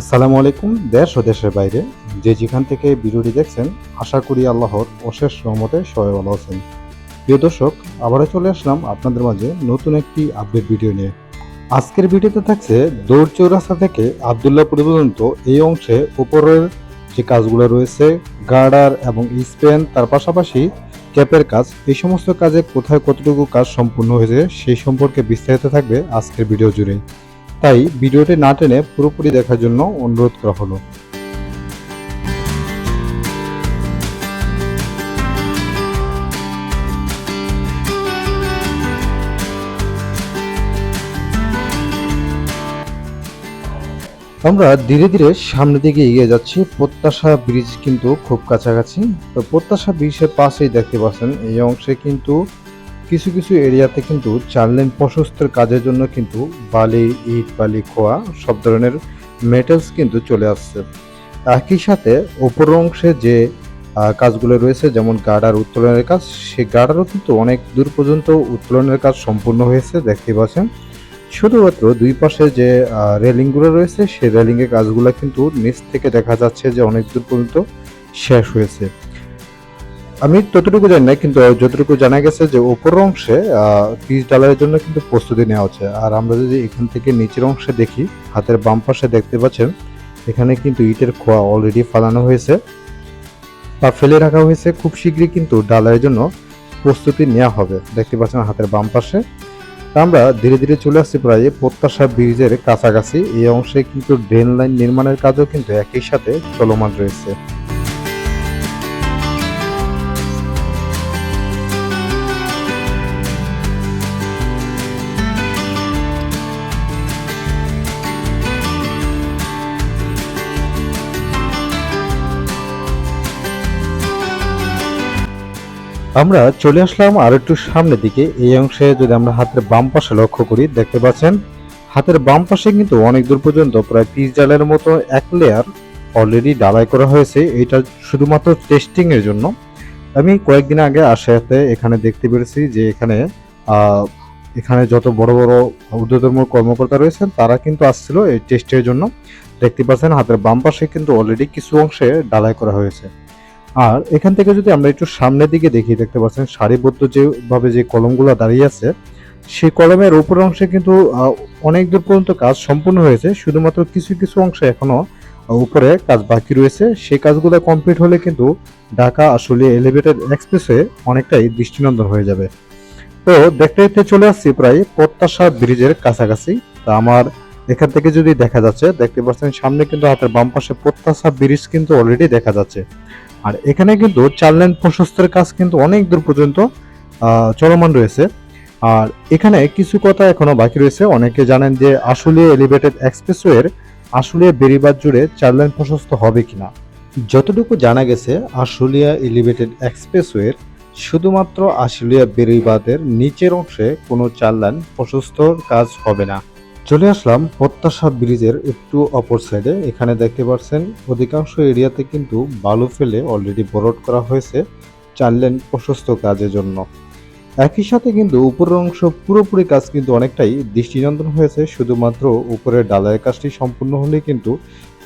আসসালামু আলাইকুম, দেশ ও দেশের বাইরে। যে যেখান থেকে ভিডিওটি দেখছেন, আশা করি আল্লাহর অশেষ রহমতে সবাই ভালো আছেন। প্রিয় দর্শক, আবারও চলে আসলাম আপনাদের মাঝে নতুন একটি আপডেট ভিডিও নিয়ে। আজকের ভিডিওতে থাকছে দৌড় চৌরাস্তা থেকে আবদুল্লাপুর পর্যন্ত এই অংশে উপরের যে কাজগুলো রয়েছে, গার্ডার এবং স্পেন, তার পাশাপাশি ক্যাপের কাজ, এই সমস্ত কাজে কোথায় কতটুকু কাজ সম্পূর্ণ হয়েছে, সেই সম্পর্কে বিস্তারিত থাকবে আজকের ভিডিও জুড়ে। তাই ভিডিওটি না টেনে পুরোপুরি দেখার জন্য অনুরোধ করা হলো। আমরা ধীরে ধীরে সামনের দিকে এগিয়ে যাচ্ছি। প্রত্যাশা ব্রিজ কিন্তু খুব কাছাকাছি। তো প্রত্যাশা ব্রিজের পাশেই দেখতে পাচ্ছেন, এই অংশে কিন্তু কিছু কিছু এরিয়াতে কিন্তু চার লেন প্রশস্তের কাজের জন্য কিন্তু বালি, ইট, বালি, খোয়া সব ধরনের মেটেলস কিন্তু চলে আসছে। একই সাথে ওপর অংশে যে কাজগুলো রয়েছে, যেমন গার্ডার উত্তোলনের কাজ সে গার্ডারও কিন্তু অনেক দূর পর্যন্ত উত্তোলনের কাজ সম্পূর্ণ হয়েছে দেখতে পাচ্ছেন। শুধুমাত্র দুই পাশে যে রেলিংগুলো রয়েছে, সেই রেলিংয়ের কাজগুলো কিন্তু নিচ থেকে দেখা যাচ্ছে যে অনেক দূর পর্যন্ত শেষ হয়েছে। আমি ততটুকু জানি না, কিন্তু যতটুকু জানা গেছে যে উপর অংশে পিচ ডালারের জন্য কিন্তু প্রস্তুতি নেওয়া হচ্ছে। আর আমরা যদি এখান থেকে নিচের অংশে দেখি, হাতের বাম পাশে দেখতে পাচ্ছেন, এখানে কিন্তু ইটের খোয়া অলরেডি ফালানো হয়েছে। বা ফেলে রাখা হয়েছে। খুব শীঘ্রই কিন্তু ডালারের জন্য প্রস্তুতি নেওয়া হবে। দেখতে পাচ্ছেন হাতের বাম পাশে। আমরা ধীরে ধীরে চলে আসছি প্রায় প্রত্যাশা ব্রিজের কাছাকাছি। এই অংশে কিন্তু ড্রেন লাইন নির্মাণের কাজও কিন্তু একই সাথে চলমান রয়েছে। আমরা চলে আসলাম আর একটু সামনের দিকে। এই অংশে যদি আমরা হাতের বাম পাশে লক্ষ্য করি, দেখতে পাচ্ছেন, হাতের বাম পাশে কিন্তু অনেক দূর পর্যন্ত প্রায় পিস জালের মতো এক লেয়ার অলরেডি ডালাই করা হয়েছে। এটা শুধুমাত্র টেস্টিং এর জন্য। আমি কয়েকদিন আগে আসাতে এখানে দেখতে পেরেছি যে এখানে এখানে যত বড় বড় ঊর্ধ্বতম কর্মকর্তা রয়েছেন, তারা কিন্তু আসছিল এই টেস্টের জন্য। দেখতে পাচ্ছেন, হাতের বাম পাশে কিন্তু অলরেডি কিছু অংশে ডালাই করা হয়েছে। আর এখান থেকে যদি আমরা একটু সামনের দিকে দেখি, দেখতে পাচ্ছেন সারিবদ্ধ যেভাবে যে কলমগুলো দাঁড়িয়ে আছে, সেই কলমের উপর অংশে কিন্তু অনেক দূর পর্যন্ত কাজ সম্পূর্ণ হয়েছে। শুধুমাত্র কিছু কিছু অংশে এখনও উপরে কাজ বাকি রয়েছে। সেই কাজগুলো কমপ্লিট হলে কিন্তু ঢাকা আসলে এলিভেটেড এক্সপ্রেসে অনেকটাই দৃষ্টিনন্দন হয়ে যাবে। তো দেখতে দেখতে চলে আসছি প্রায় প্রত্যাশা ব্রিজের কাছাকাছি। তা আমার এখান থেকে যদি দেখা যাচ্ছে, দেখতে পাচ্ছেন সামনে কিন্তু হাতের বাম পাশে প্রত্যাশা ব্রিজ কিন্তু অলরেডি দেখা যাচ্ছে। আর এখানে কিন্তু চার লেন প্রশস্তের কাজ কিন্তু অনেক দূর পর্যন্ত চলমান রয়েছে। আর এখানে কিছু কথা এখনও বাকি রয়েছে। অনেকে জানেন যে আসলে এলিভেটেড এক্সপ্রেসওয়ের আসলে বেরিবাদ জুড়ে চার লেন প্রশস্ত হবে কিনা। যতটুকু জানা গেছে, আশুলিয়া এলিভেটেড এক্সপ্রেসওয়ের শুধুমাত্র আশুলিয়া বেরিবাদের নিচের অংশে কোনো চার লাইন প্রশস্তর কাজ হবে না। চলে আসলাম প্রত্যাশা ব্রিজের একটু অপর সাইডে এখানে দেখতে পাচ্ছেন, অধিকাংশ এরিয়াতে কিন্তু বালু ফেলে অলরেডি বরট করা হয়েছে চার লেন প্রশস্ত কাজের জন্য। একই সাথে কিন্তু উপরের অংশ পুরোপুরি কাজ কিন্তু অনেকটাই দৃষ্টিনন্দন হয়েছে, শুধুমাত্র উপরের ডালায়ের কাজটি সম্পূর্ণ হলে কিন্তু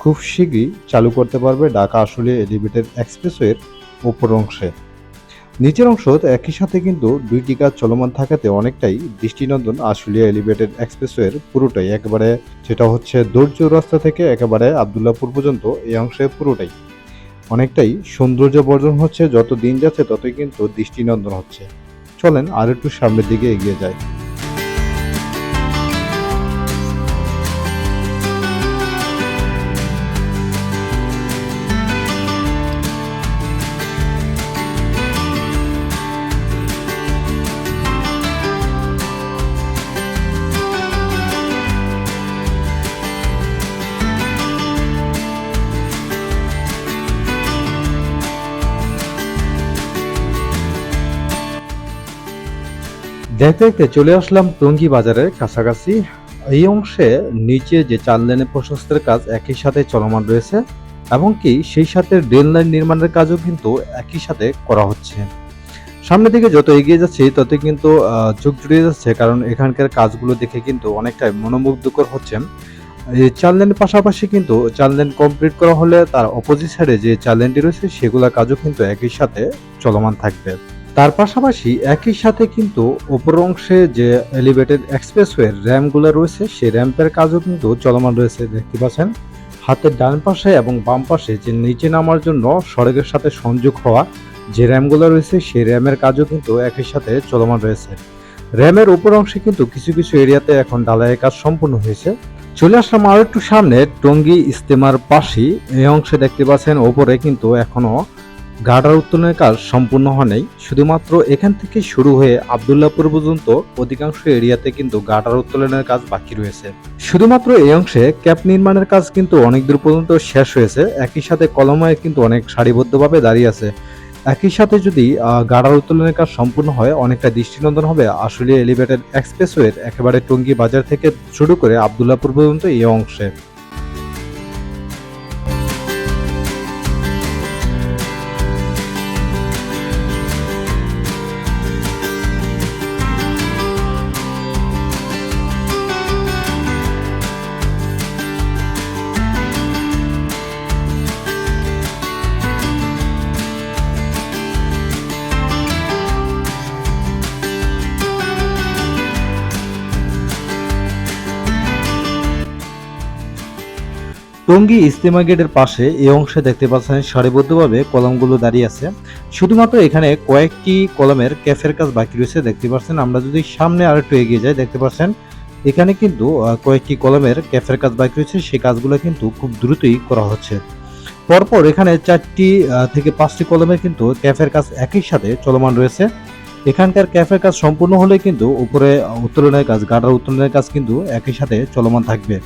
খুব শীঘ্রই চালু করতে পারবে ঢাকা আসলে এলিভেটেড এক্সপ্রেসওয়ের উপর অংশে। নিচের অংশ একই সাথে কিন্তু দুইটি কাজ চলমান থাকাতে অনেকটাই দৃষ্টিনন্দন আশুলিয়া এলিভেটেড এক্সপ্রেসওয়ের পুরোটাই। একেবারে যেটা হচ্ছে দৌর্য রাস্তা থেকে একেবারে আবদুল্লাপুর পর্যন্ত এই অংশে পুরোটাই। অনেকটাই সৌন্দর্য বর্জন হচ্ছে, যত দিন যাচ্ছে ততই কিন্তু দৃষ্টিনন্দন হচ্ছে। চলেন আর একটু সামনের দিকে এগিয়ে যায় দেখতে দেখতে চলে আসলাম টঙ্গী বাজারের কাছাকাছি। এই অংশে নিচে যে চার লেনের প্রশস্তের কাজ একই সাথে চলমান রয়েছে এবং কি সেই সাথে ড্রেন লাইন নির্মাণের কাজও কিন্তু একই সাথে করা হচ্ছে। সামনের দিকে যত এগিয়ে যাচ্ছি, তত কিন্তু চোখ জুড়িয়ে যাচ্ছে কারণ এখানকার কাজগুলো দেখে কিন্তু অনেকটাই মনোমুগ্ধকর হচ্ছে এই চার লেনের পাশাপাশি কিন্তু চার লেন কমপ্লিট করা হলে তার অপোজিট সাইডে যে চার লেনটি রয়েছে, সেগুলো কাজও কিন্তু একই সাথে চলমান থাকবে। তার পাশাপাশি একই সাথে কিন্তু ওপর অংশে যে এলিভেটেড এক্সপ্রেসওয়ের র্যাম্পগুলো রয়েছে, সেই র্যাম্পের কাজও কিন্তু চলমান রয়েছে, দেখতে পাচ্ছেন। হাতের ডান পাশে এবং বাম পাশে যে নিচে নামার জন্য সড়কের সাথে সংযোগ হওয়া যে র্যামগুলো রয়েছে, সেই র্যামের কাজও কিন্তু একই সাথে চলমান রয়েছে। র্যামের উপর অংশে কিন্তু কিছু কিছু এরিয়াতে এখন ডালাইয়ের কাজ সম্পূর্ণ হয়েছে। চলে আসলাম আরও একটু সামনে, টঙ্গী ইস্তেমার পাশেই। এই অংশে দেখতে পাচ্ছেন, ওপরে কিন্তু এখনও গার্ডার উত্তোলনের কাজ সম্পূর্ণ হয়নি। শুধুমাত্র এখান থেকে শুরু হয়ে আবদুল্লাপুর পর্যন্ত অধিকাংশ এরিয়াতে কিন্তু গার্ডার উত্তোলনের কাজ বাকি রয়েছে। শুধুমাত্র এই অংশে ক্যাপ নির্মাণের কাজ কিন্তু অনেক দূর পর্যন্ত শেষ হয়েছে। একই সাথে কলমায় কিন্তু অনেক সারিবদ্ধভাবে দাঁড়িয়ে আছে। একই সাথে যদি গাড়ার উত্তোলনের কাজ সম্পূর্ণ হয়, অনেকটা দৃষ্টিনন্দন হবে। আসলে এলিভেটেড এক্সপ্রেসওয়ের একেবারে টঙ্গী বাজার থেকে শুরু করে আবদুল্লাপুর পর্যন্ত এই অংশে। টঙ্গী ইস্তেমা গেটের পাশে এই অংশে দেখতে পাচ্ছেন সারিবদ্ধভাবে কলমগুলো দাঁড়িয়ে আছে। শুধুমাত্র এখানে কয়েকটি কলমের ক্যাফের কাজ বাকি রয়েছে, দেখতে পাচ্ছেন। আমরা যদি সামনে আর একটু এগিয়ে যাই, দেখতে পাচ্ছেন, এখানে কিন্তু কয়েকটি কলমের ক্যাফের কাজ বাকি রয়েছে। সেই কাজগুলো কিন্তু খুব দ্রুতই করা হচ্ছে। পরপর এখানে চারটি থেকে পাঁচটি কলমের কিন্তু ক্যাফের কাজ একই সাথে চলমান রয়েছে। এখানকার ক্যাফের কাজ সম্পূর্ণ হলে কিন্তু উপরে উত্তোলনের কাজ গাডার উত্তোলনের কাজ কিন্তু একই সাথে চলমান থাকবে।